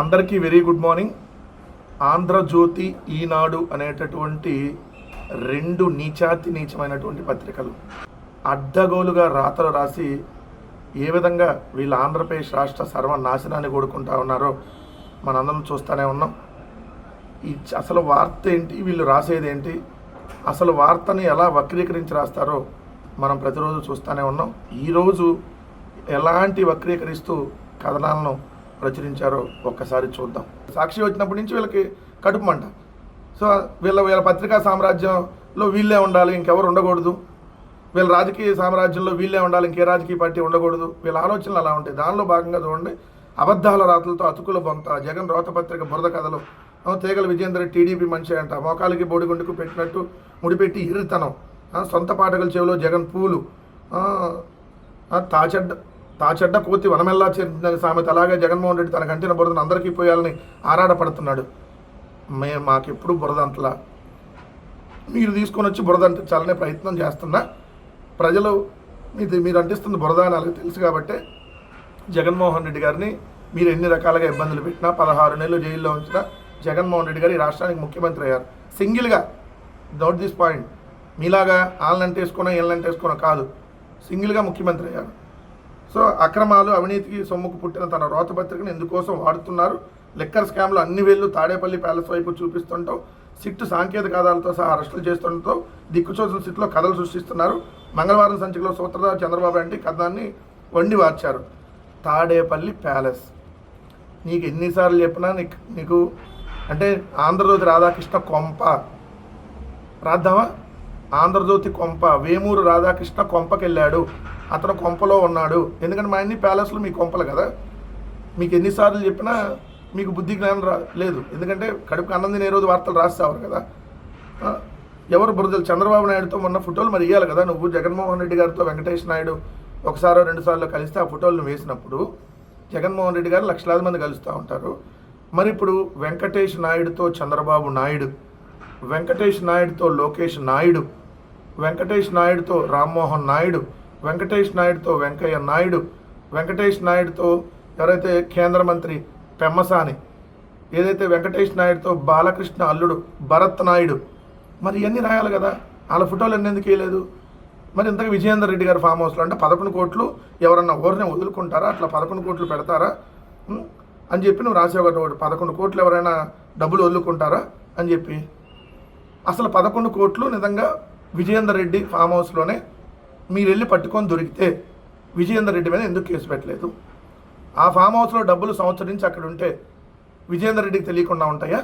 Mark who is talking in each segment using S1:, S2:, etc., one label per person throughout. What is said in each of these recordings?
S1: అందరికీ very good morning. Andhra Jyothy Eenadu అనేటటువంటి రెండు నీచాతి నీచమైనటువంటి పత్రికలు. అడ్డగోలుగా రాతలు రాసి ఏ విధంగా వీళ్ళు ఆంధ్రప్రదేశ్ రాష్ట్ర సర్వనాశనాన్ని కోరుకుంటా ఉన్నారో మనందరం చూస్తూనే ఉన్నాం. ఈ అసలు వార్త ఏంటి? వీళ్ళు రాసేది ఏంటి? అసలు వార్తని ఎలా వక్రీకరించి రాస్తారో మనం ప్రతిరోజు చూస్తూనే ఉన్నాం. ఈరోజు ఎలాంటి వక్రీకరిస్తూ కథనాలను ప్రచురించారో ఒక్కసారి చూద్దాం. సాక్షి వచ్చినప్పటి నుంచి వీళ్ళకి కడుపు మంట. సో వీళ్ళ వీళ్ళ పత్రికా సామ్రాజ్యంలో వీళ్ళే ఉండాలి ఇంకెవరు ఉండకూడదు. వీళ్ళ రాజకీయ సామ్రాజ్యంలో వీళ్ళే ఉండాలి ఇంకే రాజకీయ పార్టీ ఉండకూడదు. వీళ్ళ ఆలోచనలు అలా ఉంటాయి. దానిలో భాగంగా చూడండి అబద్ధాల రాతలతో అతుకుల బొంత. జగన్ రోతపత్రిక బురద కథలు. తీగల విజేందర్ టీడీపీ మనిషి అంట. మోకాలికి బోడిగుండుకు పెట్టినట్టు ముడిపెట్టి ఇరితనం సొంత పాటగల చెవిలో జగన్ పూలు. తాచెడ్డ తా తాచెడ్డ తాచెడ్డ కోతి వనమెల్లా చేరుతుందని సామెత. అలాగే జగన్మోహన్ రెడ్డి తన కంటిన బురదను అందరికీ పోయాలని ఆరాటపడుతున్నాడు. మే మాకెప్పుడు బురద అంతలా మీరు తీసుకొని వచ్చి బురద అంటించాలనే ప్రయత్నం చేస్తున్నా. ప్రజలు మీది మీరు అంటిస్తుంది బురద అని తెలుసు కాబట్టి జగన్మోహన్ రెడ్డి గారిని మీరు ఎన్ని రకాలుగా ఇబ్బందులు పెట్టినా పదహారు నెలలు జైల్లో ఉంచినా జగన్మోహన్ రెడ్డి గారు ఈ రాష్ట్రానికి ముఖ్యమంత్రి అయ్యారు. సింగిల్గా నోట్ దిస్ పాయింట్. మీలాగా వాళ్ళని అంటేసుకున్నా వీళ్ళని అంటేసుకున్నా కాదు. సింగిల్గా ముఖ్యమంత్రి అయ్యారు. సో అక్రమాలు అవినీతికి సొమ్ముకు పుట్టిన తన రోతపత్రికను ఎందుకోసం వాడుతున్నారు? లెక్కర్ స్కామ్లు అన్ని వేళ్ళు తాడేపల్లి ప్యాలెస్ వైపు చూపిస్తుంటాం సిట్టు సాంకేతిక ఆధారాలతో సహా అరెస్టులు చేస్తుండటంతో దిక్కుచోసిన సిట్లో కథలు సృష్టిస్తున్నారు. మంగళవారం సంచికలో సూత్రధారి చంద్రబాబు అంటే కథనాన్ని వండి వార్చారు. తాడేపల్లి ప్యాలెస్. నీకు ఎన్నిసార్లు చెప్పినా నీకు నీకు అంటే ఆంధ్రజ్యోతి రాధాకృష్ణ కొంప. రాద్దామా? ఆంధ్రజ్యోతి కొంప వేమూరు రాధాకృష్ణ కొంపకెళ్ళాడు. అతను కొంపలో ఉన్నాడు. ఎందుకంటే మా అన్ని ప్యాలెస్లు మీ కొంపలు కదా. మీకు ఎన్నిసార్లు చెప్పినా మీకు బుద్ధి జ్ఞానం రా లేదు. ఎందుకంటే కడుపుకి అన్నం తినే రోజు వార్తలు రాస్తావు కదా. ఎవరు బురదలు? చంద్రబాబు నాయుడుతో ఉన్న ఫోటోలు మరి ఇవ్వాలి కదా. నువ్వు జగన్మోహన్ రెడ్డి గారితో వెంకటేష్ నాయుడు ఒకసారో రెండుసార్లు కలిస్తే ఆ ఫోటోలు వేసినప్పుడు జగన్మోహన్ రెడ్డి గారు లక్షలాది మంది కలుస్తూ ఉంటారు. మరి ఇప్పుడు వెంకటేష్ నాయుడుతో చంద్రబాబు నాయుడు వెంకటేష్ నాయుడుతో లోకేష్ నాయుడు వెంకటేష్ నాయుడుతో రామ్మోహన్ నాయుడు వెంకటేష్ నాయుడుతో వెంకయ్య నాయుడు వెంకటేష్ నాయుడుతో ఎవరైతే కేంద్ర మంత్రి పెమ్మసాని ఏదైతే వెంకటేష్ నాయుడుతో బాలకృష్ణ అల్లుడు భరత్ నాయుడు మరి ఇవన్నీ రాయాలి కదా. వాళ్ళ ఫోటోలు అన్నీ ఎందుకు వేయలేదు? మరి ఇంతకు విజయేందర్ రెడ్డి గారి ఫామ్ హౌస్లో అంటే పదకొండు కోట్లు ఎవరన్నా ఊరిని వదులుకుంటారా? అట్లా పదకొండు కోట్లు పెడతారా? అని చెప్పి నువ్వు రాసావు ఒకటి. పదకొండు కోట్లు ఎవరైనా డబ్బులు వదులుకుంటారా? అని చెప్పి. అసలు పదకొండు కోట్లు నిజంగా విజయేందర్ రెడ్డి ఫామ్ హౌస్లోనే మీరు వెళ్ళి పట్టుకొని దొరికితే విజయేందర్ రెడ్డి మీద ఎందుకు కేసు పెట్టలేదు? ఆ ఫామ్ హౌస్లో డబ్బులు సంవత్సరం నుంచి అక్కడ ఉంటే విజయేందర్ రెడ్డికి తెలియకుండా ఉంటాయా?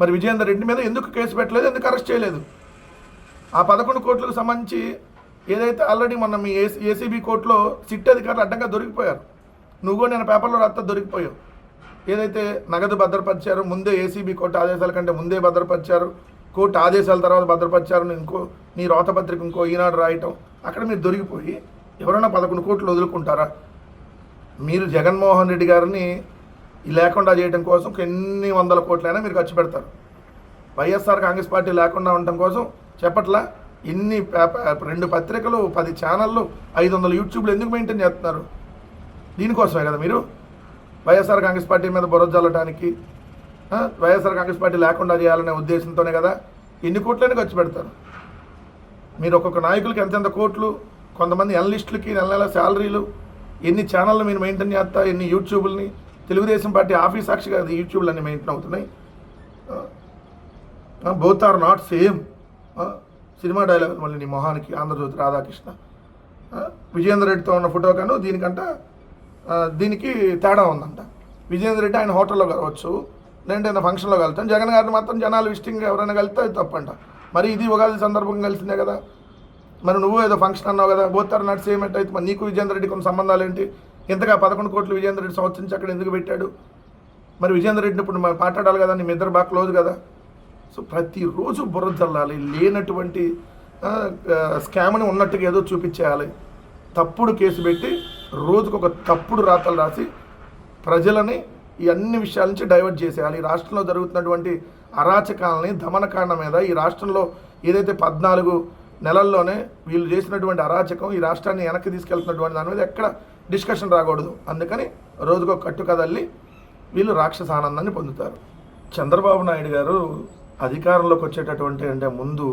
S1: మరి విజయేందర్ రెడ్డి మీద ఎందుకు కేసు పెట్టలేదు? ఎందుకు అరెస్ట్ చేయలేదు? ఆ పదకొండు కోట్లకు సంబంధించి ఏదైతే ఆల్రెడీ మొన్న మీ ఏసీ ఏసీబీ కోర్టులో సిట్ అధికారులు అడ్డంగా దొరికిపోయారు. నువ్వు నేను పేపర్లో రాస్తా దొరికిపోయావు. ఏదైతే నగదు భద్రపరిచారు ముందే ఏసీబీ కోర్టు ఆదేశాల కంటే ముందే భద్రపరిచారు. కోర్టు ఆదేశాల తర్వాత భద్రపరిచారు ఇంకో నీ రోతపత్రిక ఇంకో ఈనాడు రాయటం అక్కడ మీరు దొరికిపోయి ఎవరైనా పదకొండు కోట్లు వదులుకుంటారా? మీరు జగన్మోహన్ రెడ్డి గారిని లేకుండా చేయడం కోసం ఎన్ని వందల కోట్లైనా మీరు ఖర్చు పెడతారు. వైఎస్ఆర్ కాంగ్రెస్ పార్టీ లేకుండా ఉండటం కోసం చెప్పట్లా? ఇన్ని రెండు పత్రికలు పది ఛానళ్ళు ఐదు వందల యూట్యూబ్లు ఎందుకు మెయింటైన్ చేస్తున్నారు? దీనికోసమే కదా మీరు? వైఎస్ఆర్ కాంగ్రెస్ పార్టీ మీద బురద చల్లటానికి వైఎస్ఆర్ కాంగ్రెస్ పార్టీ లేకుండా చేయాలనే ఉద్దేశంతోనే కదా ఎన్ని కోట్లైనా ఖర్చు పెడతారు. మీరు ఒక్కొక్క నాయకులకి ఎంతెంత కోట్లు కొంతమంది అనలిస్టులకి నెల నెల శాలరీలు ఎన్ని ఛానళ్ళు మీరు మెయింటైన్ చేస్తా ఎన్ని యూట్యూబ్లని తెలుగుదేశం పార్టీ ఆఫీస్ సాక్షిగా అది యూట్యూబ్లు అన్ని మెయింటైన్ అవుతున్నాయి. Both are not same. Cinema dialogue మళ్ళీ నీ మొహానికి ఆంధ్రజ్యోతి రాధాకృష్ణ. విజయేంద్ర రెడ్డితో ఉన్న ఫోటో కను దీనికంట దీనికి తేడా ఉందంట. విజయేంద్ర రెడ్డి ఆయన హోటల్లో కలవచ్చు లేదంటే ఏదైనా ఫంక్షన్లో కలుతాం. జగన్ గారిని మాత్రం జనాలు విజిటింగ్ ఎవరైనా కలిస్తే అది తప్పంట. మరి ఇది ఉగాది సందర్భంగా కలిసిందే కదా? మరి నువ్వు ఏదో ఫంక్షన్ అన్నావు కదా? బోతారు నడిచి సేమ్ అయితే మరి నీకు విజేందర్ రెడ్డి కొన్ని సంబంధాలు ఏంటి? ఇంతగా పదకొండు కోట్లు విజేందర్ రెడ్డి సంవత్సరం అక్కడ ఎందుకు పెట్టాడు? మరి విజేందర్ రెడ్డిని ఇప్పుడు మరి మాట్లాడాలి కదా? నీ ఇద్దరు బాగా క్లోజ్ కదా? సో ప్రతిరోజు బుర్ర చల్లాలి లేనటువంటి స్కామ్ని ఉన్నట్టుగా ఏదో చూపించేయాలి. తప్పుడు కేసు పెట్టి రోజుకు ఒక తప్పుడు రాతలు రాసి ప్రజలని ఈ అన్ని విషయాల నుంచి డైవర్ట్ చేసేయాలి. ఈ రాష్ట్రంలో జరుగుతున్నటువంటి అరాచకాలని దమనకాండ మీద ఈ రాష్ట్రంలో ఏదైతే పద్నాలుగు నెలల్లోనే వీళ్ళు చేసినటువంటి అరాచకం ఈ రాష్ట్రాన్ని వెనక్కి తీసుకెళ్తున్నటువంటి దాని మీద ఎక్కడ డిస్కషన్ రాకూడదు. అందుకని రోజుకో కట్టు కదల్లి వీళ్ళు రాక్షస ఆనందాన్ని పొందుతారు. చంద్రబాబు నాయుడు గారు అధికారంలోకి వచ్చేటటువంటి అంటే ముందు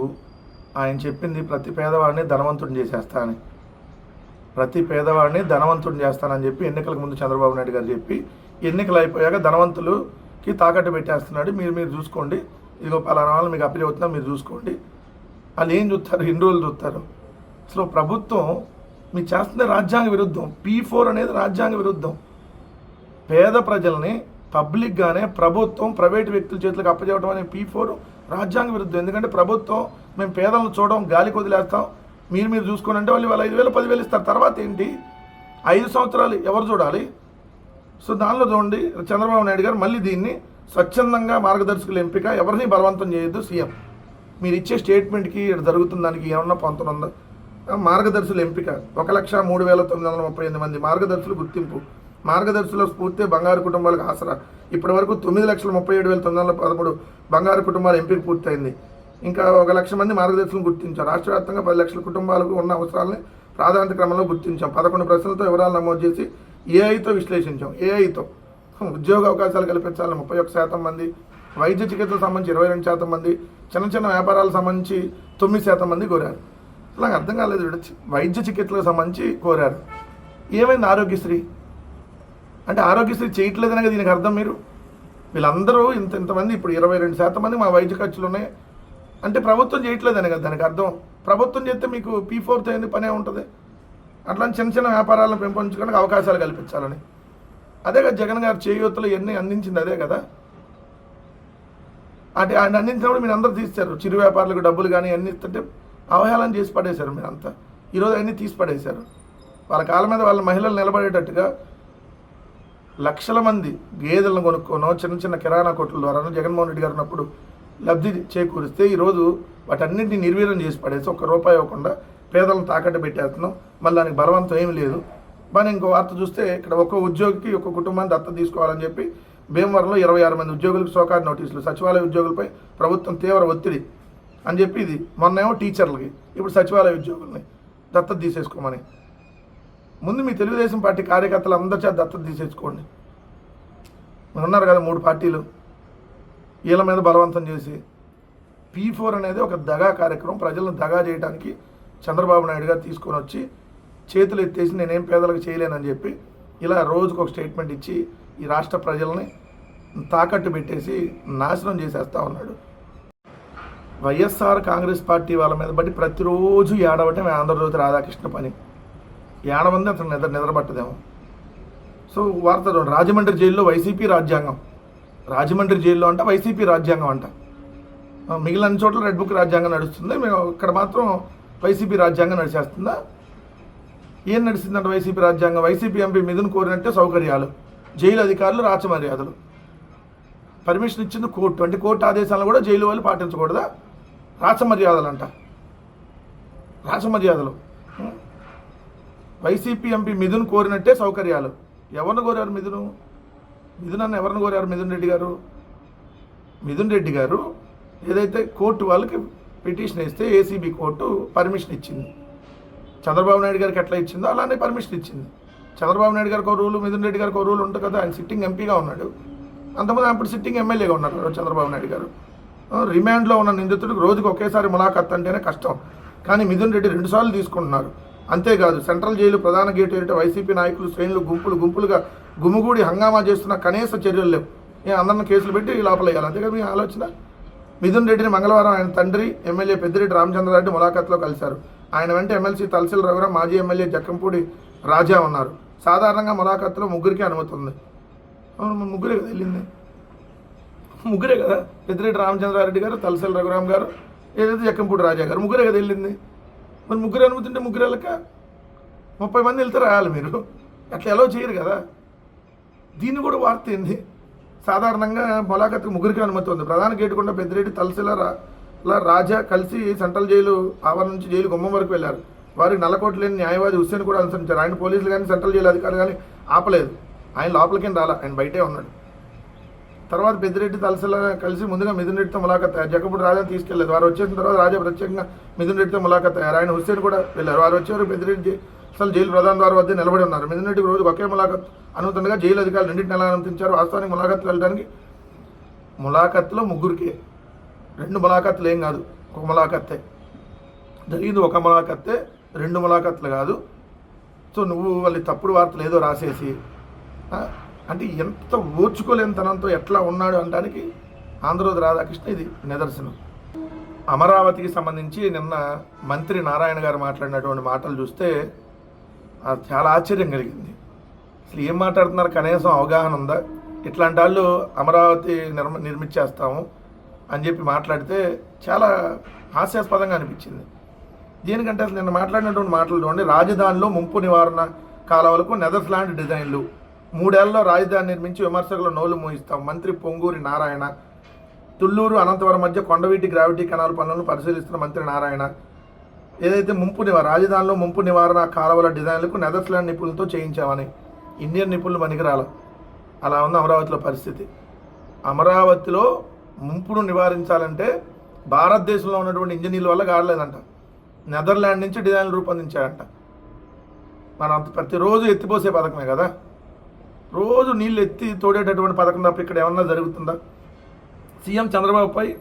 S1: ఆయన చెప్పింది ప్రతి పేదవాడిని ధనవంతుడిని చేసేస్తా అని ప్రతి పేదవాడిని ధనవంతుడిని చేస్తానని చెప్పి ఎన్నికలకు ముందు చంద్రబాబు నాయుడు గారు చెప్పి ఎన్నికలు అయిపోయాక ధనవంతులకి తాకట్టు పెట్టేస్తున్నాడు. మీరు మీరు చూసుకోండి. ఇదిగో పలానా వాళ్ళు మీకు అప్పీల్ అవుతున్నా మీరు చూసుకోండి. వాళ్ళు ఏం చూస్తారు? ఎన్ని రోజులు చూస్తారు? అసలు ప్రభుత్వం మీరు చేస్తుంది రాజ్యాంగ విరుద్ధం. పీ ఫోర్ అనేది రాజ్యాంగ విరుద్ధం. పేద ప్రజల్ని పబ్లిక్గానే ప్రభుత్వం ప్రైవేట్ వ్యక్తుల చేతులకు అప్పచేయడం అనే పీ ఫోర్ రాజ్యాంగ విరుద్ధం. ఎందుకంటే ప్రభుత్వం మేము పేదలను చూడడం గాలికి వదిలేస్తాం మీరు మీరు చూసుకోనంటే వాళ్ళు వాళ్ళు ఐదు వేలు పదివేలు ఇస్తారు. తర్వాత ఏంటి? ఐదు సంవత్సరాలు ఎవరు చూడాలి? సో దానిలో చూడండి చంద్రబాబు నాయుడు గారు మళ్ళీ దీన్ని స్వచ్ఛందంగా మార్గదర్శకుల ఎంపిక ఎవరిని బలవంతం చేయొద్దు సీఎం. మీరు ఇచ్చే స్టేట్మెంట్కి ఇక్కడ జరుగుతున్న దానికి ఏమన్నా పంతొమ్మిది మార్గదర్శుల ఎంపిక. ఒక లక్ష మూడు వేల తొమ్మిది వందల ముప్పై ఎనిమిది మంది మార్గదర్శులు గుర్తింపు. మార్గదర్శుల స్ఫూర్తి బంగారు కుటుంబాలకు ఆసరా. ఇప్పటి వరకు తొమ్మిది లక్షల ముప్పై ఏడు వేల తొమ్మిది వందల పదమూడు బంగారు కుటుంబాల ఎంపిక పూర్తయింది. ఇంకా ఒక లక్ష మంది మార్గదర్శులను గుర్తించాం రాష్ట్ర వ్యాప్తంగా పది లక్షల కుటుంబాలకు ఉన్న అవసరాలని ప్రాధాన్యత క్రమంలో గుర్తించాం. పదకొండు ప్రశ్నలతో వివరాలు నమోదు చేసి ఏఐతో విశ్లేషించాం. ఏఐతో. ఉద్యోగ అవకాశాలు కల్పించాలని ముప్పై ఒక్క శాతం మంది వైద్య చికిత్సకు సంబంధించి ఇరవై రెండు శాతం మంది చిన్న చిన్న వ్యాపారాలకు సంబంధించి తొమ్మిది శాతం మంది కోరారు. నాకు అర్థం కాలేదు వైద్య చికిత్సలకు సంబంధించి కోరారు. ఏమైంది ఆరోగ్యశ్రీ? అంటే ఆరోగ్యశ్రీ చేయట్లేదనే కదా దీనికి అర్థం మీరు? వీళ్ళందరూ ఇంత ఇంతమంది ఇప్పుడు ఇరవై రెండు శాతం మంది మా వైద్య ఖర్చులు ఉన్నాయి అంటే ప్రభుత్వం చేయట్లేదనే కదా దానికి అర్థం. ప్రభుత్వం చేస్తే మీకు పీ ఫోర్త్ అయింది పనే ఉంటుంది? అట్లా చిన్న చిన్న వ్యాపారాలను పెంపొంచుకోవడానికి అవకాశాలు కల్పించాలని. అదే కదా జగన్ గారు చేయూతలు ఎన్ని అందించింది అదే కదా. అంటే ఆయన అందించినప్పుడు మీరు అందరూ తీస్తారు చిరు వ్యాపారులకు డబ్బులు కానీ అన్ని ఇస్తుంటే అవహేళన చేసి పడేశారు మీరు అంతా ఈరోజు అన్నీ తీసి పడేశారు. వాళ్ళ కాళ్ళ మీద వాళ్ళ మహిళలు నిలబడేటట్టుగా లక్షల మంది గేదెలను కొనుక్కోనో చిన్న చిన్న కిరాణా కొట్ల ద్వారానో జగన్మోహన్ రెడ్డి గారు ఉన్నప్పుడు లబ్ధి చేకూరిస్తే ఈరోజు వాటన్నింటినీ నిర్వీర్యం చేసి పడేసి ఒక్క రూపాయి ఇవ్వకుండా పేదలను తాకట్టు పెట్టేస్తున్నాం. మళ్ళీ దానికి బలవంతం ఏమీ లేదు. కానీ ఇంకో వార్త చూస్తే ఇక్కడ ఒక్క ఉద్యోగికి ఒక కుటుంబాన్ని దత్త తీసుకోవాలని చెప్పి భీమవరంలో ఇరవై ఆరు మంది ఉద్యోగులకు సోకారు నోటీసులు. సచివాలయ ఉద్యోగులపై ప్రభుత్వం తీవ్ర ఒత్తిడి అని చెప్పి ఇది మొన్నేమో టీచర్లకి ఇప్పుడు సచివాలయ ఉద్యోగుల్ని దత్తత తీసేసుకోమని. ముందు మీ తెలుగుదేశం పార్టీ కార్యకర్తలు అందరి చేత దత్తత తీసేసుకోండి. ఉన్నారు కదా మూడు పార్టీలు. వీళ్ళ మీద బలవంతం చేసి పీ ఫోర్ అనేది ఒక దగా కార్యక్రమం. ప్రజలను దగా చేయడానికి చంద్రబాబు నాయుడు గారు తీసుకొని వచ్చి చేతులు ఎత్తేసి నేనేం పేదలకు చేయలేనని చెప్పి ఇలా రోజుకు ఒక స్టేట్మెంట్ ఇచ్చి ఈ రాష్ట్ర ప్రజల్ని తాకట్టు పెట్టేసి నాశనం చేసేస్తా ఉన్నాడు. వైఎస్ఆర్ కాంగ్రెస్ పార్టీ వాళ్ళ మీద బట్టి ప్రతిరోజు ఏడవటం ఆంధ్రజ్యోతి రాధాకృష్ణ పని. ఏడవంది అతను నిద్ర నిద్రపట్టదేమో. సో వార్త రాజమండ్రి జైల్లో వైసీపీ రాజ్యాంగం. రాజమండ్రి జైల్లో అంటే వైసీపీ రాజ్యాంగం అంట. మిగిలిన చోట్ల రెడ్ బుక్ రాజ్యాంగం నడుస్తుంది. మేము ఇక్కడ మాత్రం వైసీపీ రాజ్యాంగం నడిచేస్తుందా? ఏం నడిచిందంటే వైసీపీ రాజ్యాంగం? వైసీపీ ఎంపీ మిథున్ కోరినట్టే సౌకర్యాలు. జైలు అధికారులు రాచమర్యాదలు. పర్మిషన్ ఇచ్చింది కోర్టు. అంటే కోర్టు ఆదేశాలను కూడా జైలు వాళ్ళు పాటించకూడదా? రాచమర్యాదలు. అంట రాచమర్యాదలు వైసీపీ ఎంపీ మిథున్ కోరినట్టే సౌకర్యాలు. ఎవరిని కోరారు మిథును? మిథున్ అన్న ఎవరిని కోరారు మిథున్ రెడ్డి గారు? మిథున్ రెడ్డి గారు? ఏదైతే కోర్టు వాళ్ళకి పిటిషన్ ఇస్తే ఏసీబీ కోర్టు పర్మిషన్ ఇచ్చింది. చంద్రబాబు నాయుడు గారికి ఎట్లా ఇచ్చిందో అలానే పర్మిషన్ ఇచ్చింది. చంద్రబాబు నాయుడు గారికి ఒక రూలు మిథున్ రెడ్డి గారికి ఒక రూల్ ఉంటుంది కదా ఆయన సిట్టింగ్ ఎంపీగా ఉన్నాడు. అంతకుముందు అప్పుడు సిట్టింగ్ ఎమ్మెల్యేగా ఉన్నారు చంద్రబాబు నాయుడు గారు. రిమాండ్లో ఉన్న నిందితుడికి రోజుకి ఒకేసారి ములాఖత్ అంటేనే కష్టం. కానీ మిథున్ రెడ్డి రెండుసార్లు తీసుకుంటున్నారు. అంతేకాదు సెంట్రల్ జైలు ప్రధాన గేటు ఏమిటో వైసీపీ నాయకులు శ్రేణులు గుంపులు గుంపులుగా గుమిగూడి హంగామా చేస్తున్న కనీస చర్యలు లేవు. ఏ అందరిని కేసులు పెట్టి లోపల వేయాలి. అంతే మీ ఆలోచన? మిథున్ రెడ్డిని మంగళవారం ఆయన తండ్రి ఎమ్మెల్యే పెద్దిరెడ్డి రామచంద్రారెడ్డి ములాఖత్లో కలిశారు. ఆయన వెంట ఎమ్మెల్సీ తలసిల్ రఘురాం మాజీ ఎమ్మెల్యే జక్కంపూడి రాజా ఉన్నారు. సాధారణంగా ములాఖత్లో ముగ్గురికి అనుమతి ఉంది అవును, ముగ్గురే కదా వెళ్ళింది. ముగ్గురే కదా? పెద్దిరెడ్డి రామచంద్రారెడ్డి గారు తలసిల్ రఘురాం గారు ఏదైతే జక్కంపూడి రాజా గారు ముగ్గురే కదా వెళ్ళింది. మరి ముగ్గురు అనుమతి ఉంటే ముగ్గురు వెళ్ళక? ముప్పై మంది వెళ్తే రాయాలి మీరు. అట్లా ఎలా చేయరు కదా. దీన్ని కూడా వార్త ఏంది? సాధారణంగా మొలాఖత్కి ముగ్గురికి అనుమతి ఉంది. ప్రధాన గేటు గుండా పెద్దిరెడ్డి తలసిల రాజా కలిసి సెంట్రల్ జైలు ఆవరణ నుంచి జైలు గుమ్మం వరకు వెళ్ళారు. వారికి నల్లకోట లేని న్యాయవాది హుస్సేన్ కూడా అనుసరించారు. ఆయన పోలీసులు కానీ సెంట్రల్ జైలు అధికారులు కానీ ఆపలేదు. ఆయన లోపలికేం రాలా? ఆయన బయటే ఉన్నాడు. తర్వాత పెద్దిరెడ్డి తలసిల కలిసి ముందుగా మిథున్ రెడ్డితో ములాఖత్ అయ్యారు జగపూడి రాజా తీసుకెళ్ళేదు. వారు వచ్చేసిన తర్వాత రాజా ప్రత్యేకంగా మిథున్ రెడ్డితో ములాఖత్ అయ్యారు ఆయన హుస్సేన్ కూడా వెళ్ళారు. వారు వచ్చేవారు పెద్దిరెడ్డి అసలు జైలు ప్రధాన ద్వారం వద్ద నిలబడి ఉన్నారు. మిన్నటికి రోజు ఒకే ములాఖత్ అనుమతుండగా జైలు అధికారులు రెండింటిని ఎలా అనుమతించారు వాస్తవానికి ములాఖత్లు వెళ్ళడానికి ములాఖత్లో ముగ్గురికి. రెండు ములాఖత్లు ఏం కాదు ఒక ములాఖత్తే. జరిగింది ఒక ములాఖత్తే రెండు ములాఖత్లు కాదు. సో నువ్వు వాళ్ళ తప్పుడు వార్తలు ఏదో రాసేసి అంటే ఎంత ఓర్చుకోలేనితనంతో ఎట్లా ఉన్నాడు అనడానికి ఆంధ్రజ్యోతి రాధాకృష్ణ ఇది నిదర్శనం. అమరావతికి సంబంధించి నిన్న మంత్రి నారాయణ గారు మాట్లాడినటువంటి మాటలు చూస్తే చాలా ఆశ్చర్యం కలిగింది. అసలు ఏం మాట్లాడుతున్నారు? కనీసం అవగాహన ఉందా? ఇట్లాంటి వాళ్ళు అమరావతి నిర్మ నిర్మించేస్తాము అని చెప్పి మాట్లాడితే చాలా హాస్యాస్పదంగా అనిపించింది. దీనికంటే అసలు నేను మాట్లాడినటువంటి మాటలు చూడండి. రాజధానిలో ముంపు నివారణ కాలువలకు నెదర్లాండ్ డిజైన్లు. మూడేళ్ళలో రాజధాని నిర్మించి విమర్శకులు నోలు మోయిస్తాం. మంత్రి పొంగూరి నారాయణ తుళ్ళూరు అనంతవరం మధ్య కొండవీటి గ్రావిటీ కెనాల్ పనులను పరిశీలిస్తున్న మంత్రి నారాయణ ఏదైతే ముంపు నివారణ రాజధానిలో ముంపు నివారణ కాలువల డిజైన్లకు నెదర్లాండ్ నిపుణులతో చేయించామని ఇండియన్ నిపుణులు పనికిరాల. అలా ఉంది అమరావతిలో పరిస్థితి. అమరావతిలో ముంపును నివారించాలంటే భారతదేశంలో ఉన్నటువంటి ఇంజనీర్ల వల్ల కాడలేదంట. నెదర్లాండ్ నుంచి డిజైన్లు రూపొందించాడంట. మనం ప్రతిరోజు ఎత్తిపోసే పథకమే కదా. రోజు నీళ్ళు ఎత్తి తోడేటటువంటి పథకం తప్ప ఇక్కడ ఏమన్నా జరుగుతుందా? సీఎం చంద్రబాబుపై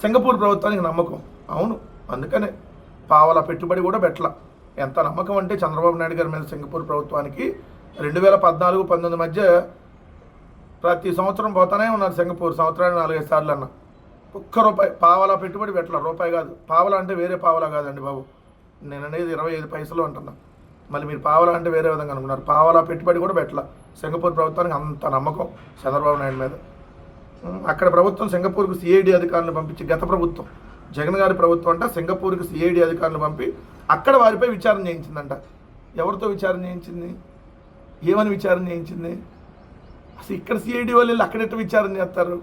S1: సింగపూర్ ప్రభుత్వానికి నమ్మకం. అవును అందుకనే. పావల పెట్టుబడి కూడా పెట్టల. ఎంత నమ్మకం అంటే చంద్రబాబు నాయుడు గారి మీద సింగపూర్ ప్రభుత్వానికి రెండు వేల పద్నాలుగు పంతొమ్మిది మధ్య ప్రతి సంవత్సరం పోతానే ఉన్నారు సింగపూర్ సంవత్సరానికి నాలుగైదు సార్లు అన్న. ఒక్క రూపాయి పావలా పెట్టుబడి పెట్టల రూపాయి కాదు. పావలా అంటే వేరే పావలా కాదండి బాబు. నేను అనేది ఇరవై ఐదు పైసలు అంటున్నా. మళ్ళీ మీరు పావలా అంటే వేరే విధంగా అనుకున్నారు. పావలా పెట్టుబడి కూడా పెట్టల. సింగపూర్ ప్రభుత్వానికి అంత నమ్మకం చంద్రబాబు నాయుడు మీద. అక్కడ ప్రభుత్వం సింగపూర్కు సిఐడి అధికారులను పంపించి గత ప్రభుత్వం జగన్ గారి ప్రభుత్వం అంట సింగపూర్కి సిఐడి అధికారులు పంపి అక్కడ వారిపై విచారణ చేయించిందంట. ఎవరితో విచారణ చేయించింది? ఏమని విచారణ చేయించింది? అసలు ఇక్కడ సిఐడి వాళ్ళు అక్కడ ఎట్లా విచారణ చేస్తారు?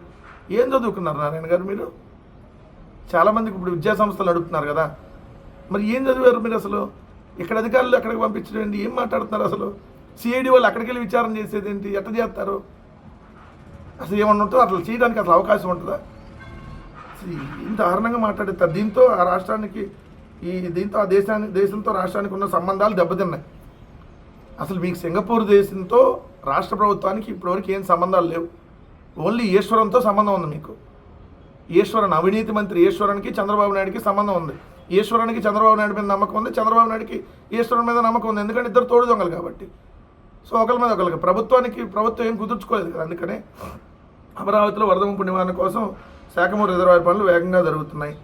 S1: ఏం చదువుకున్నారు నారాయణ గారు మీరు? చాలామందికి ఇప్పుడు విద్యా సంస్థలు అడుగుతున్నారు కదా. మరి ఏం చదివారు మీరు అసలు? ఇక్కడ అధికారులు అక్కడికి పంపించడం ఏంటి? ఏం మాట్లాడుతున్నారు అసలు? సిఐడి వాళ్ళు అక్కడికి వెళ్ళి విచారణ చేసేది ఏంటి? ఎట్లా చేస్తారు? అసలు ఏమన్నా ఉంటుందో? అట్లా చేయడానికి అసలు అవకాశం ఉంటుందా? దారుణంగా మాట్లాడతారు దీంతో ఆ రాష్ట్రానికి ఈ దీంతో ఆ దేశానికి దేశంతో రాష్ట్రానికి ఉన్న సంబంధాలు దెబ్బతిన్నాయి. అసలు మీకు సింగపూర్ దేశంతో రాష్ట్ర ప్రభుత్వానికి ఇప్పటివరకు ఏం సంబంధాలు లేవు. ఓన్లీ ఈశ్వరంతో సంబంధం ఉంది మీకు. ఈశ్వరన్ అవినీతి మంత్రి ఈశ్వరన్కి చంద్రబాబు నాయుడుకి సంబంధం ఉంది. ఈశ్వరానికి చంద్రబాబు నాయుడు మీద నమ్మకం ఉంది చంద్రబాబు నాయుడుకి ఈశ్వరన్ మీద నమ్మకం ఉంది. ఎందుకంటే ఇద్దరు తోడు దొంగలు కాబట్టి. సో ఒకరి మీద ఒకరికి ప్రభుత్వానికి ప్రభుత్వం ఏం కుదుర్చుకోలేదు కదా అందుకనే అమరావతిలో వరద ముంపు నివారణ కోసం శాఖమూరు రిజర్వాయర్ పనులు వేగంగా జరుగుతున్నాయి.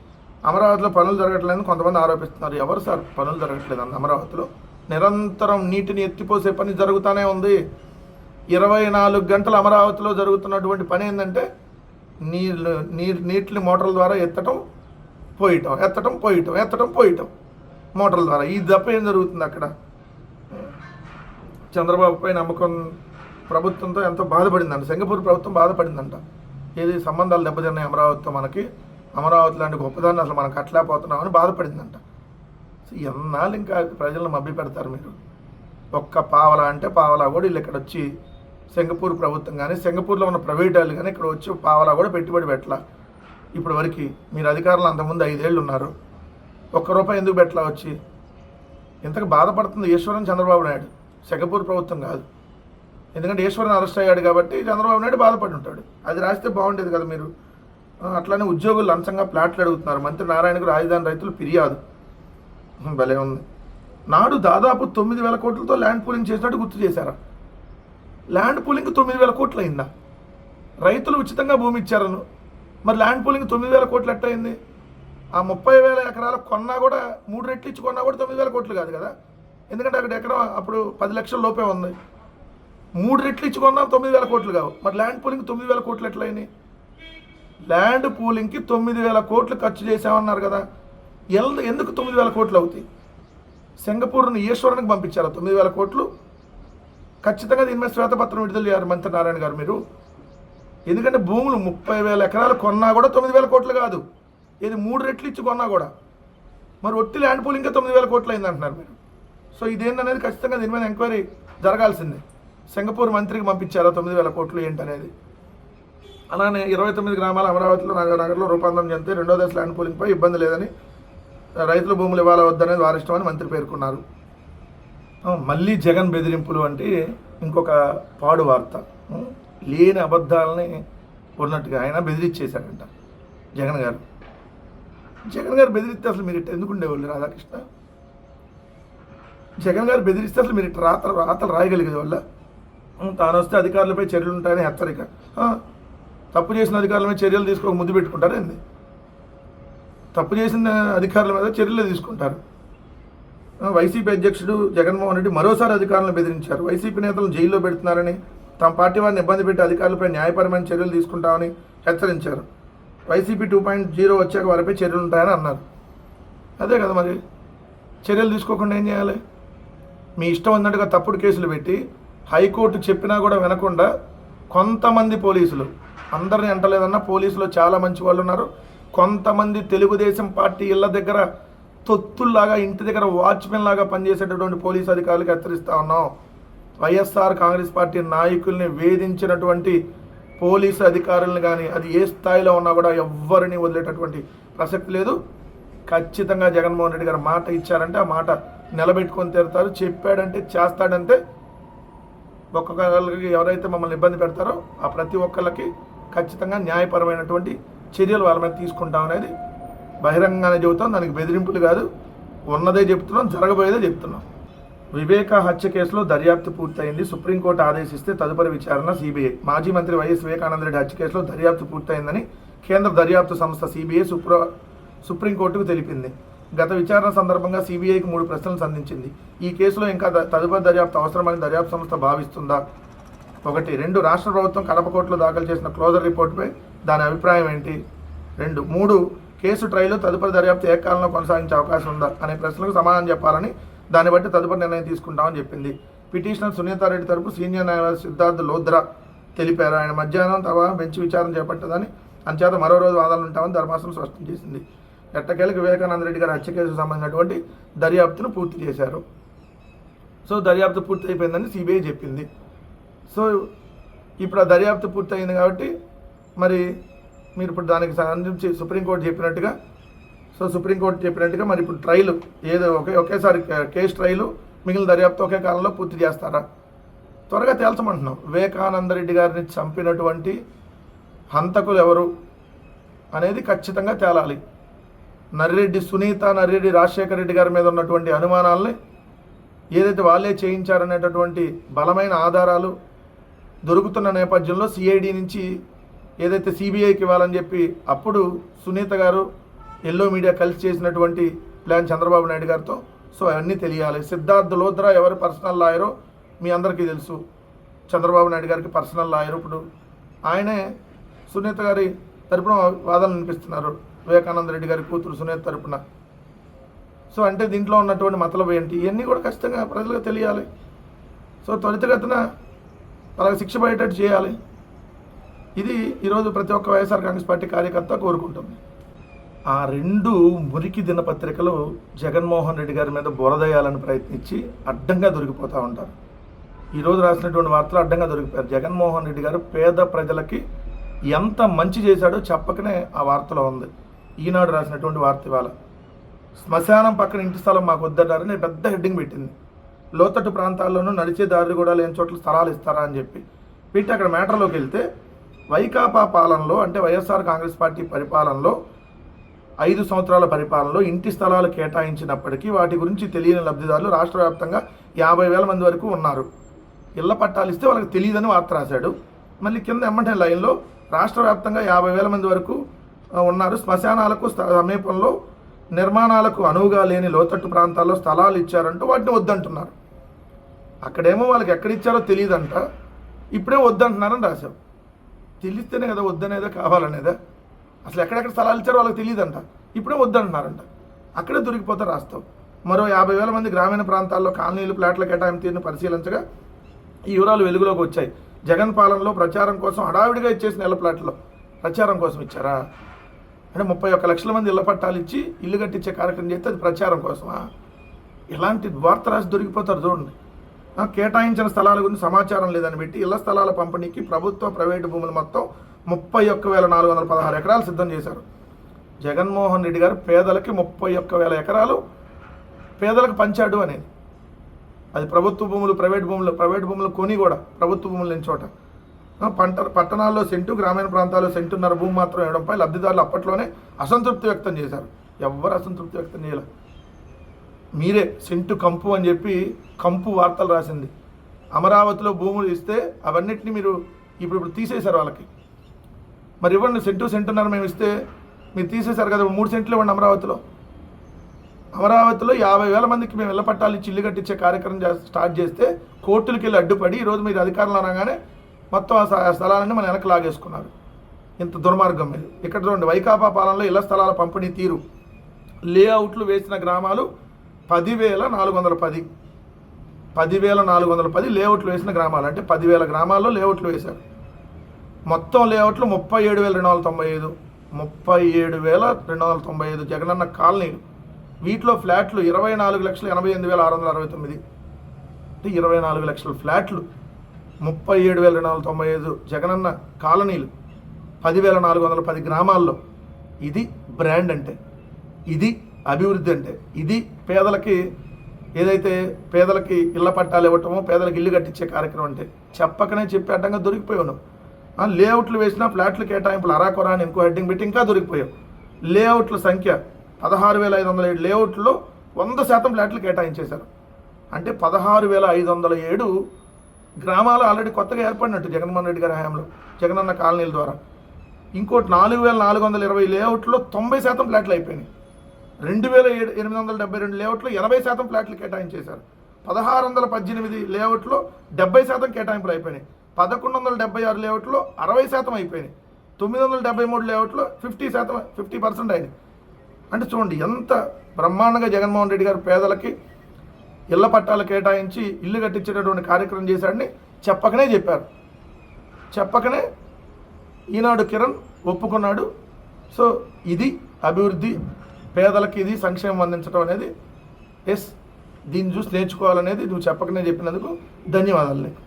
S1: అమరావతిలో పనులు జరగట్లేదని కొంతమంది ఆరోపిస్తున్నారు. ఎవరు సార్? పనులు జరగట్లేదండి అమరావతిలో. నిరంతరం నీటిని ఎత్తిపోసే పని జరుగుతూనే ఉంది. ఇరవై నాలుగు గంటలు అమరావతిలో జరుగుతున్నటువంటి పని ఏంటంటే నీళ్ళు నీరు నీటిని మోటార్ల ద్వారా ఎత్తటం పోయటం ఎత్తటం పోయటం ఎత్తటం పోయటం మోటార్ల ద్వారా. ఈ దప్ప ఏం జరుగుతుంది అక్కడ? చంద్రబాబుపై నమ్మకం ప్రభుత్వంతో ఎంతో బాధపడిందంట. సింగపూర్ ప్రభుత్వం బాధపడిందంట. ఏది సంబంధాలు దెబ్బతిన్నాయి అమరావతితో మనకి అమరావతి లాంటి గొప్పదాన్ని అసలు మనం కట్టలేకపోతున్నామని బాధపడిందంట. సో ఎన్నాళ్ళు ఇంకా ప్రజలను మభ్య పెడతారు మీరు? ఒక్క పావలా అంటే పావలా కూడా వీళ్ళు ఇక్కడ వచ్చి సింగపూర్ ప్రభుత్వం కానీ సింగపూర్లో ఉన్న ప్రైవేట్ వాళ్ళు కానీ ఇక్కడ వచ్చి పావలా కూడా పెట్టుబడి పెట్టలా. ఇప్పటి వరకు మీరు అధికారులు అంతకుముందు ఐదేళ్ళు ఉన్నారు. ఒక్క రూపాయి ఎందుకు పెట్టలా వచ్చి? ఇంతకు బాధపడుతుంది ఈశ్వరన్ చంద్రబాబు నాయుడు. సింగపూర్ ప్రభుత్వం కాదు. ఎందుకంటే ఈశ్వరన్ అరెస్ట్ అయ్యాడు కాబట్టి చంద్రబాబు నాయుడు బాధపడి ఉంటాడు. అది రాస్తే బాగుండేది కదా మీరు. అట్లానే ఉద్యోగులు లంచంగా ప్లాట్లు అడుగుతున్నారు. మంత్రి నారాయణకు రాజధాని రైతులు ఫిర్యాదు. భలే ఉంది. నాడు దాదాపు తొమ్మిది వేల కోట్లతో ల్యాండ్ పూలింగ్ చేసినట్టు గుర్తు చేశారా? ల్యాండ్ పూలింగ్ తొమ్మిది వేల కోట్లు అయిందా? రైతులు ఉచితంగా భూమి ఇచ్చారను. మరి ల్యాండ్ పూలింగ్ తొమ్మిది వేల కోట్లు ఎట్టయింది? ఆ ముప్పై వేల ఎకరాలు కొన్నా కూడా మూడు రెట్లు ఇచ్చి కొన్నా కూడా తొమ్మిది వేల కోట్లు కాదు కదా? ఎందుకంటే అక్కడ ఎకరం అప్పుడు పది లక్షల లోపే ఉంది. మూడు రెట్లు ఇచ్చి కొన్నా తొమ్మిది వేల కోట్లు కావు. మరి ల్యాండ్ పూలింగ్ తొమ్మిది వేల కోట్లు ఎట్లయినాయి ల్యాండ్ పూలింగ్కి తొమ్మిది వేల కోట్లు ఖర్చు చేసామన్నారు కదా. ఎల్ ఎందుకు తొమ్మిది వేల కోట్లు అవుతాయి? సింగపూర్ను ఈశ్వరానికి పంపించారా తొమ్మిది వేల కోట్లు? ఖచ్చితంగా దీని మీద శ్వేతపత్రం విడుదల చేయాలి మంత్రి నారాయణ గారు మీరు. ఎందుకంటే భూములు ముప్పై వేల ఎకరాలు కొన్నా కూడా తొమ్మిది వేల కోట్లు కాదు. ఇది మూడు రెట్లు ఇచ్చి కొన్నా కూడా. మరి ఒట్టి ల్యాండ్ పూలింగ్కే తొమ్మిది వేల కోట్లు అయింది అంటున్నారు మీరు. సో ఇదేంటనేది ఖచ్చితంగా దీని మీద ఎంక్వైరీ జరగాల్సిందే. సింగపూర్ మంత్రికి పంపించారా తొమ్మిది వేల కోట్లు ఏంటనేది? అలానే ఇరవై తొమ్మిది గ్రామాల అమరావతిలో నగరంలో రూపాంతరం చెందితే రెండో దశ ల్యాండ్ పూలింగ్పై ఇబ్బంది లేదని రైతుల భూములు ఇవ్వాల వద్దనేది వారి ఇష్టమని మంత్రి పేర్కొన్నారు. మళ్ళీ జగన్ బెదిరింపులు అంటే ఇంకొక పాడు వార్త. లేని అబద్ధాలని ఉన్నట్టుగా ఆయన బెదిరించేశారంట జగన్ గారు. జగన్ గారు బెదిరిస్తే అసలు మీరు ఇట్ట ఎందుకు ఉండేవాళ్ళు రాధాకృష్ణ? జగన్ గారు బెదిరిస్తే అసలు మీరు ఇట్ట రాత్ర రాతలు రాయగలిగేది వల్ల తాను వస్తే అధికారులపై చర్యలు ఉంటాయని హెచ్చరిక. తప్పు చేసిన అధికారుల మీద చర్యలు తీసుకోక ముద్దు పెట్టుకుంటారు ఏంది? తప్పు చేసిన అధికారుల మీద చర్యలు తీసుకుంటారు. వైసీపీ అధ్యక్షుడు జగన్మోహన్ రెడ్డి మరోసారి అధికారులను బెదిరించారు. వైసీపీ నేతలను జైల్లో పెడుతున్నారని తమ పార్టీ వారిని ఇబ్బంది పెట్టి అధికారులపై న్యాయపరమైన చర్యలు తీసుకుంటామని హెచ్చరించారు. వైసీపీ టూ పాయింట్ జీరో వచ్చాక వారిపై చర్యలు ఉంటాయని అన్నారు. అదే కదా మరి. చర్యలు తీసుకోకుండా ఏం చేయాలి? మీ ఇష్టం ఉన్నట్టుగా తప్పుడు కేసులు పెట్టి హైకోర్టు చెప్పినా కూడా వినకుండా కొంతమంది పోలీసులు అందరిని అంటలేదన్నా పోలీసులు చాలా మంచి వాళ్ళు ఉన్నారు. కొంతమంది తెలుగుదేశం పార్టీ ఇళ్ళ దగ్గర తొత్తుల్లాగా ఇంటి దగ్గర వాచ్మెన్ లాగా పనిచేసేటటువంటి పోలీసు అధికారులకు హెచ్చరిస్తా ఉన్నాం. వైఎస్ఆర్ కాంగ్రెస్ పార్టీ నాయకుల్ని వేధించినటువంటి పోలీసు అధికారులను కానీ అది ఏ స్థాయిలో ఉన్నా కూడా ఎవ్వరిని వదిలేటటువంటి ప్రసక్తి లేదు. ఖచ్చితంగా జగన్మోహన్ రెడ్డి గారు మాట ఇచ్చారంటే ఆ మాట నిలబెట్టుకొని తీరుతారు. చెప్పాడంటే చేస్తాడంటే ఒక్కొక్కరికి ఎవరైతే మమ్మల్ని ఇబ్బంది పెడతారో ఆ ప్రతి ఒక్కళ్ళకి ఖచ్చితంగా న్యాయపరమైనటువంటి చర్యలు వాళ్ళ మీద తీసుకుంటాం అనేది బహిరంగంగానే చెబుతాం. దానికి బెదిరింపులు కాదు. ఉన్నదే చెప్తున్నాం జరగబోయేదే చెప్తున్నాం. వివేక హత్య కేసులో దర్యాప్తు పూర్తయింది. సుప్రీంకోర్టు ఆదేశిస్తే తదుపరి విచారణ సిబిఐ. మాజీ మంత్రి వైఎస్ వివేకానందరెడ్డి హత్య కేసులో దర్యాప్తు పూర్తయిందని కేంద్ర దర్యాప్తు సంస్థ సిబిఐ సుప్ర సుప్రీంకోర్టుకు తెలిపింది. గత విచారణ సందర్భంగా సిబిఐకి మూడు ప్రశ్నలు సంధించింది. ఈ కేసులో ఇంకా తదుపరి దర్యాప్తు అవసరమని దర్యాప్తు సంస్థ భావిస్తుందా? ఒకటి. రెండు. రాష్ట్ర ప్రభుత్వం కడప కోర్టులో దాఖలు చేసిన క్లోజర్ రిపోర్టుపై దాని అభిప్రాయం ఏంటి? రెండు. మూడు. కేసు ట్రయల్ తదుపరి దర్యాప్తు ఏ కాలంలో కొనసాగించే అవకాశం ఉందా? అనే ప్రశ్నలకు సమాధానం చెప్పాలని దాన్ని బట్టి తదుపరి నిర్ణయం తీసుకుంటామని చెప్పింది. పిటిషనర్ సునీతారెడ్డి తరపు సీనియర్ న్యాయవాది సిద్ధార్థ్ లోద్రా తెలిపారు. ఆయన మధ్యాహ్నం తర్వాత బెంచ్ విచారణ చేపట్టదని అంచేత మరో రోజు వాదనలు ఉంటామని ధర్మాసనం స్పష్టం చేసింది. ఎట్టకేలకు వివేకానంద రెడ్డి గారి హత్య కేసుకు సంబంధించినటువంటి దర్యాప్తును పూర్తి చేశారు. సో దర్యాప్తు పూర్తి అయిపోయిందని సిబిఐ చెప్పింది. సో ఇప్పుడు ఆ దర్యాప్తు పూర్తి అయింది కాబట్టి మరి మీరు ఇప్పుడు దానికి సంబంధించి సుప్రీంకోర్టు చెప్పినట్టుగా సో సుప్రీంకోర్టు చెప్పినట్టుగా మరి ఇప్పుడు ట్రయల్ ఏదో ఒకే ఒకేసారి కేసు ట్రయల్ మిగిలిన దర్యాప్తు ఒకే కాలంలో పూర్తి చేస్తారా? త్వరగా తేల్చమంటున్నాం. వివేకానంద రెడ్డి గారిని చంపినటువంటి హంతకులు ఎవరు అనేది ఖచ్చితంగా తేలాలి. నర్రెడ్డి సునీత నర్రెడ్డి రాజశేఖర రెడ్డి గారి మీద ఉన్నటువంటి అనుమానాలని ఏదైతే వాళ్ళే చేయించారనేటటువంటి బలమైన ఆధారాలు దొరుకుతున్న నేపథ్యంలో సిఐడి నుంచి ఏదైతే సిబిఐకి ఇవ్వాలని చెప్పి అప్పుడు సునీత గారు ఎల్లో మీడియా కలిసి చేసినటువంటి ప్లాన్ చంద్రబాబు నాయుడు గారితో. సో అవన్నీ తెలియాలి. సిద్ధార్థ్ లోద్రా ఎవరు పర్సనల్ లాయరో మీ అందరికీ తెలుసు. చంద్రబాబు నాయుడు గారికి పర్సనల్ లాయర్ ఇప్పుడు ఆయనే సునీత గారి తరపున వాదనలు వినిపిస్తున్నారు. వివేకానంద రెడ్డి గారి కూతురు సునీత తరపున. సో అంటే దీంట్లో ఉన్నటువంటి మతలబు ఏంటి? ఇవన్నీ కూడా ఖచ్చితంగా ప్రజలకు తెలియాలి. సో త్వరితగతిన వాళ్ళకి శిక్ష పడేటట్టు చేయాలి. ఇది ఈరోజు ప్రతి ఒక్క వైఎస్ఆర్ కాంగ్రెస్ పార్టీ కార్యకర్త కోరుకుంటుంది. ఆ రెండు మురికి దినపత్రికలు జగన్మోహన్ రెడ్డి గారి మీద బురదయ్యాలని ప్రయత్నించి అడ్డంగా దొరికిపోతూ ఉంటారు. ఈరోజు రాసినటువంటి వార్తలు అడ్డంగా దొరికిపోయారు. జగన్మోహన్ రెడ్డి గారు పేద ప్రజలకి ఎంత మంచి చేశాడో చెప్పకనే ఆ వార్తలో ఉంది. ఈనాడు రాసినటువంటి వార్త ఇవాళ. శ్మశానం పక్కన ఇంటి స్థలం మాకు వద్దన్నారని పెద్ద హెడ్డింగ్ పెట్టింది. లోతట్టు ప్రాంతాల్లోనూ నడిచే దారి కూడా లేని చోట్ల స్థలాలు ఇస్తారా అని చెప్పి. పెట్టి అక్కడ మ్యాటర్లోకి వెళ్తే వైకాపా పాలనలో అంటే వైఎస్ఆర్ కాంగ్రెస్ పార్టీ పరిపాలనలో ఐదు సంవత్సరాల పరిపాలనలో ఇంటి స్థలాలు కేటాయించినప్పటికీ వాటి గురించి తెలియని లబ్ధిదారులు రాష్ట్ర వ్యాప్తంగా యాభై వేల మంది వరకు ఉన్నారు. ఇళ్ళ పట్టాలు ఇస్తే వాళ్ళకి తెలియదని వార్త రాశాడు. మళ్ళీ కింద ఎమ్మంటే లైన్లో రాష్ట్ర వ్యాప్తంగా యాభై వేల మంది వరకు ఉన్నారు. శ్మశానాలకు స్థ- సమీపంలో నిర్మాణాలకు అనువుగా లేని లోతట్టు ప్రాంతాల్లో స్థలాలు ఇచ్చారంటూ వాటిని వద్దంటున్నారు. అక్కడేమో వాళ్ళకి ఎక్కడ ఇచ్చారో తెలియదంట ఇప్పుడే వద్దంటున్నారని రాశావు తెలిస్తేనే కదా వద్దనేదో కావాలనేదా? అసలు ఎక్కడెక్కడ స్థలాలు ఇచ్చారో వాళ్ళకి తెలియదంట ఇప్పుడే వద్దంటున్నారంట. అక్కడే దొరికిపోతే రాస్తావు మరో యాభై వేల మంది గ్రామీణ ప్రాంతాల్లో కాలనీలు ప్లాట్ల కేటాయింపు పరిశీలించగా ఈ వివరాలు వెలుగులోకి వచ్చాయి. జగన్ పాలనలో ప్రచారం కోసం హడావిడిగా ఇచ్చేసిన నెల ప్లాట్లో ప్రచారం కోసం ఇచ్చారా? అంటే ముప్పై ఒక్క లక్షల మంది ఇళ్ళ పట్టాలు ఇచ్చి ఇల్లు కట్టించే కార్యక్రమం చేస్తే అది ప్రచారం కోసమా? ఇలాంటి వార్త రాసి దొరికిపోతారు చూడండి. కేటాయించిన స్థలాల గురించి సమాచారం లేదని పెట్టి ఇళ్ళ స్థలాల పంపిణీకి ప్రభుత్వ ప్రైవేటు భూములు మొత్తం ముప్పై ఒక్క వేల నాలుగు వందల పదహారు ఎకరాలు సిద్ధం చేశారు. జగన్మోహన్ రెడ్డి గారు పేదలకి ముప్పై ఒక్క వేల ఎకరాలు పేదలకు పంచాడు అనేది. అది ప్రభుత్వ భూములు ప్రైవేట్ భూములు ప్రైవేట్ భూములు కొని కూడా ప్రభుత్వ భూములు లేని చోట. పంట పట్టణాల్లో సెంటు గ్రామీణ ప్రాంతాల్లో సెంటున్నర భూమి మాత్రం ఇవ్వడంపై లబ్ధిదారులు అప్పట్లోనే అసంతృప్తి వ్యక్తం చేశారు. ఎవ్వరు అసంతృప్తి వ్యక్తం చేయలే. మీరే సెంటు కంపు అని చెప్పి కంపు వార్తలు రాసింది. అమరావతిలో భూములు ఇస్తే అవన్నిటిని మీరు ఇప్పుడు ఇప్పుడు తీసేశారు వాళ్ళకి. మరి ఇవ్వండి సెంటు సెంటున్నర మేము ఇస్తే మీరు తీసేశారు కదా మూడు సెంట్లు ఇవ్వండి అమరావతిలో. అమరావతిలో యాభై వేల మందికి మేము ఇళ్ళ పట్టాలు కట్టించే కార్యక్రమం స్టార్ట్ చేస్తే కోర్టులకి వెళ్ళి అడ్డుపడి ఈరోజు మీరు అధికారంలో అనగానే మొత్తం ఆ స్థలాలన్నీ మన వెనక్కి లాగేసుకున్నారు. ఇంత దుర్మార్గం మీద ఇక్కడ చూడండి వైకాపా పాలనలో ఇళ్ళ స్థలాల పంపిణీ తీరు. లేఅవుట్లు వేసిన గ్రామాలు పదివేల నాలుగు వందల పది. పదివేల నాలుగు వందల పది లేఅవుట్లు వేసిన గ్రామాలు. అంటే పదివేల గ్రామాల్లో లేఅవుట్లు వేశారు. మొత్తం లేఅవుట్లు ముప్పై ఏడు వేల రెండు వందల తొంభై ఐదు. ముప్పై ఏడు వేల రెండు వందల తొంభై ఐదు జగనన్న కాలనీలు వీటిలో ఫ్లాట్లు ఇరవై నాలుగు లక్షల ఎనభై ఎనిమిది వేల ఆరు వందల అరవై తొమ్మిది. అంటే ఇరవై నాలుగు లక్షల ఫ్లాట్లు. ముప్పై ఏడు వేల రెండు వందల తొంభై ఐదు జగనన్న కాలనీలు పదివేల నాలుగు వందల పది గ్రామాల్లో. ఇది బ్రాండ్ అంటే ఇది అభివృద్ధి అంటే ఇది పేదలకి ఏదైతే పేదలకి ఇళ్ళ పట్టాలు ఇవ్వటమో పేదలకు ఇల్లు కట్టించే కార్యక్రమం అంటే చెప్పకనే చెప్పి అడ్డంగా దొరికిపోయాను లేఅవుట్లు వేసిన ఫ్లాట్లు కేటాయింపులు అరాకొరా అని ఇంకో హెడ్డింగ్ పెట్టి ఇంకా దొరికిపోయావు. లేఅవుట్ల సంఖ్య పదహారు వేల ఐదు వందల ఏడు లేఅవుట్లో వంద శాతం ఫ్లాట్లు కేటాయించేశారు. అంటే పదహారు వేల ఐదు వందల ఏడు గ్రామాలు ఆల్రెడీ కొత్తగా ఏర్పడినట్టు జగన్మోహన్ రెడ్డి గారి హయాంలో జగనన్న కాలనీల ద్వారా. ఇంకోటి నాలుగు వేల నాలుగు వందల ఇరవై లేఅవుట్లో తొంభై శాతం ఫ్లాట్లు అయిపోయినాయి. రెండు వేల ఏడు ఎనిమిది వందల డెబ్బై రెండు లేఅవుట్లో ఎనభై శాతం ఫ్లాట్లు కేటాయించేశారు. పదహారు వందల పద్దెనిమిది లేఅవుట్లో డెబ్బై శాతం కేటాయింపులు అయిపోయినాయి. పదకొండు వందల డెబ్బై ఆరు లేఅవుట్లో అరవై శాతం అయిపోయినాయి. తొమ్మిది వందల డెబ్బై మూడు లేఅవుట్లో ఫిఫ్టీ శాతం ఫిఫ్టీ పర్సెంట్ అయినాయి. అంటే చూడండి ఎంత బ్రహ్మాండంగా జగన్మోహన్ రెడ్డి గారు పేదలకి ఇళ్ళ పట్టాలు కేటాయించి ఇల్లు కట్టించేటటువంటి కార్యక్రమం చేశాడని చెప్పకనే చెప్పారు. చెప్పకనే ఈనాడు కిరణ్ ఒప్పుకున్నాడు. సో ఇది అభివృద్ధి పేదలకి ఇది సంక్షేమం అందించడం అనేది ఎస్ దీన్ని చూసి నేర్చుకోవాలనేది నువ్వు చెప్పకనే చెప్పినందుకు ధన్యవాదాలు నీకు.